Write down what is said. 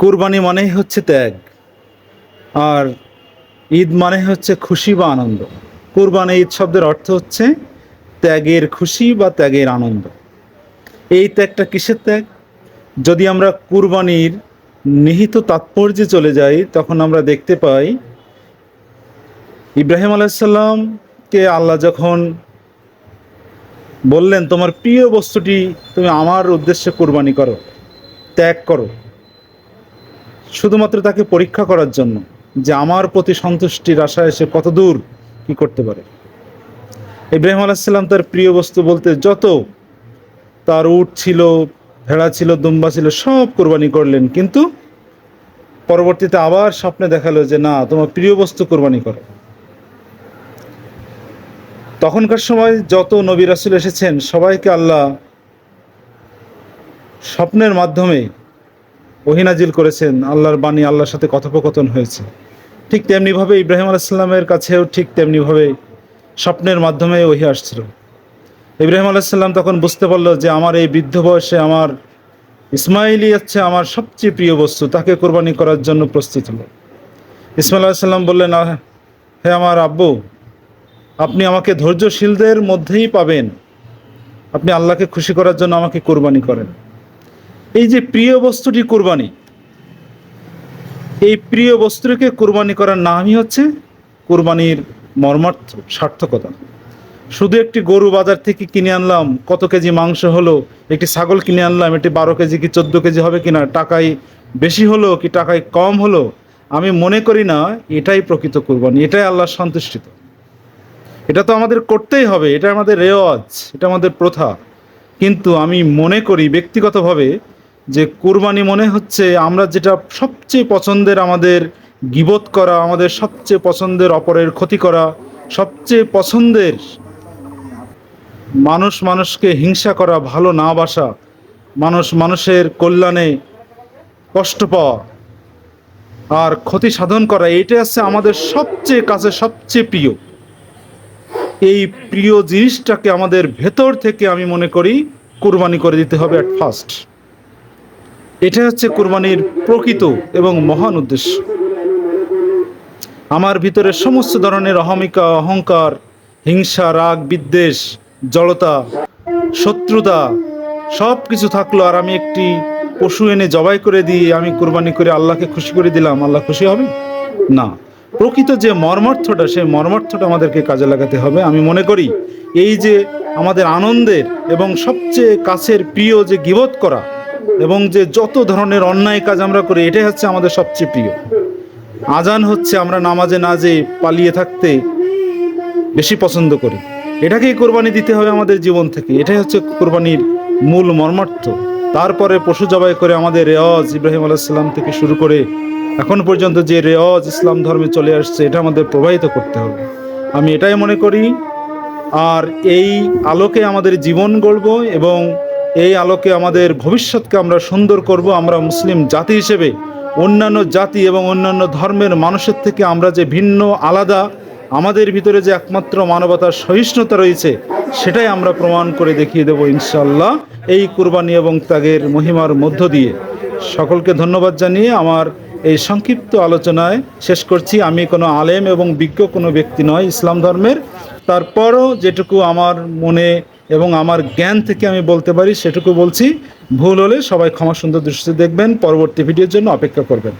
কুরবানি মানেই হচ্ছে ত্যাগ, আর ঈদ মানে হচ্ছে খুশি বা আনন্দ। কুরবানি ঈদ শব্দের অর্থ হচ্ছে ত্যাগের খুশি বা ত্যাগের আনন্দ। এই ত্যাগটা কিসের ত্যাগ? যদি আমরা কুরবানির নিহিত তাৎপর্যে চলে যাই, তখন আমরা দেখতে পাই ইব্রাহিম আলাইসাল্লামকে আল্লাহ যখন বললেন, তোমার প্রিয় বস্তুটি তুমি আমার উদ্দেশ্যে কোরবানি করো, ত্যাগ করো। শুধুমাত্র তাকে পরীক্ষা করার জন্য যে আমার প্রতি সন্তুষ্টির আশায় সে কত দূর কি করতে পারে। ইব্রাহিম আলাইসাল্লাম তার প্রিয় বস্তু বলতে যত তার উট ছিল, ভেড়া ছিল, দুম্বা ছিল, সব কোরবানি করলেন। কিন্তু পরবর্তীতে আবার স্বপ্নে দেখাল যে না, তোমার প্রিয় বস্তু কোরবানি করো। তখনকার সময় যত নবী রাসুল এসেছেন, সবাইকে আল্লাহ স্বপ্নের মাধ্যমে ওহিনাজিল করেছেন আল্লাহর বাণী আল্লাহর সাথে কথোপকথন হয়েছে। ঠিক তেমনিভাবে ইব্রাহিম আলাইসাল্লামের কাছেও ঠিক তেমনিভাবে স্বপ্নের মাধ্যমে ওহি আসছিল। ইব্রাহিম আলাইসাল্লাম তখন বুঝতে পারল যে আমার এই বৃদ্ধ বয়সে আমার ইসমাইলই হচ্ছে আমার সবচেয়ে প্রিয় বস্তু তাকে কোরবানি করার জন্য প্রস্তুত হলো। ইসমাইল আলাইসাল্লাম বললেন "আহ, হে আমার আব্বু আপনি আমাকে ধৈর্যশীলদের মধ্যেই পাবেন। আপনি আল্লাহকে খুশি করার জন্য আমাকে কোরবানি করেন। এই যে প্রিয় বস্তুটি কোরবানি, এই প্রিয় বস্তুকে কোরবানি করার নামই হচ্ছে কোরবানির মর্মার্থ, সার্থকতা। শুধু একটি গরু বাজার থেকে কিনে আনলাম, কত কেজি মাংস হলো, একটি ছাগল কিনে আনলাম এটি বারো কেজি কি চোদ্দ কেজি হবে কিনা টাকায় বেশি হলো কি টাকায় কম হলো, আমি মনে করি না, এটাই প্রকৃত কোরবানি, এটাই আল্লাহ সন্তুষ্টিত। এটা তো আমাদের করতেই হবে, এটা আমাদের রেওয়াজ, এটা আমাদের প্রথা। কিন্তু আমি মনে করি ব্যক্তিগতভাবে যে কুরবানি মনে হচ্ছে, আমরা যেটা সবচেয়ে পছন্দের আমাদের গিবত করা, আমাদের সবচেয়ে পছন্দের অপরের ক্ষতি করা, সবচেয়ে পছন্দের মানুষ মানুষকে হিংসা করা, ভালো না বাসা, মানুষ মানুষের কল্যাণে কষ্ট পাওয়া আর ক্ষতি সাধন করা এটা হচ্ছে আমাদের সবচেয়ে কাছে সবচেয়ে প্রিয়। এই প্রিয় জিনিসটাকে আমাদের ভেতর থেকে আমি মনে করি, কুরবানি করে দিতে হবে অ্যাট ফার্স্ট এটা হচ্ছে কুরবানির প্রকৃত এবং মহান উদ্দেশ্য। আমার ভিতরে সমস্ত ধরনের অহমিকা, অহংকার, হিংসা, রাগ, বিদ্বেষ, জড়তা, শত্রুতা সব কিছু থাকল আর আমি একটি পশু এনে জবাই করে দিয়ে আমি কুরবানি করে আল্লাহকে খুশি করে দিলাম। আল্লাহ খুশি হবে? না। প্রকৃত যে মর্মার্থটা, সেই মর্মার্থটা আমাদেরকে কাজে লাগাতে হবে। আমি মনে করি এই যে আমাদের আনন্দের এবং সবচেয়ে কাছের প্রিয় যে গিবত করা এবং যে যত ধরনের অন্যায় কাজ আমরা করি, এটাই হচ্ছে আমাদের সবচেয়ে প্রিয়। আজান হচ্ছে আমরা নামাজে না যে পালিয়ে থাকতে বেশি পছন্দ করি। এটাকেই কোরবানি দিতে হবে আমাদের জীবন থেকে। এটাই হচ্ছে কোরবানির মূল মর্মার্থ। তারপরে পশু জবাই করে আমাদের রেওয়াজ ইব্রাহিম আলাইসাল্লাম থেকে শুরু করে এখন পর্যন্ত যে রেওয়াজ ইসলাম ধর্মে চলে আসছে, এটা আমাদের প্রবাহিত করতে হবে। আমি এটাই মনে করি, আর এই আলোকে আমাদের জীবন গড়ব এবং এই আলোকে আমাদের ভবিষ্যৎকে আমরা সুন্দর করব, আমরা মুসলিম জাতি হিসেবে, অন্যান্য জাতি এবং অন্যান্য ধর্মের মানুষের থেকে আমরা যে ভিন্ন, আলাদা, আমাদের ভিতরে যে একমাত্র মানবতার সহিষ্ণুতা রয়েছে, সেটাই আমরা প্রমাণ করে দেখিয়ে দেব ইনশাল্লাহ এই কুরবানি এবং ত্যাগের মহিমার মধ্য দিয়ে। সকলকে ধন্যবাদ জানিয়ে আমার এই সংক্ষিপ্ত আলোচনায় শেষ করছি। আমি কোনো আলেম এবং বিজ্ঞ কোনো ব্যক্তি নয়, ইসলাম ধর্মের। তারপরও যেটুকু আমার মনে এবং আমার জ্ঞান থেকে আমি বলতে পারি, সেটুকু বলছি, ভুল হলে সবাই ক্ষমা সুন্দর দৃষ্টিতে দেখবেন, পরবর্তী ভিডিওর জন্য অপেক্ষা করবেন।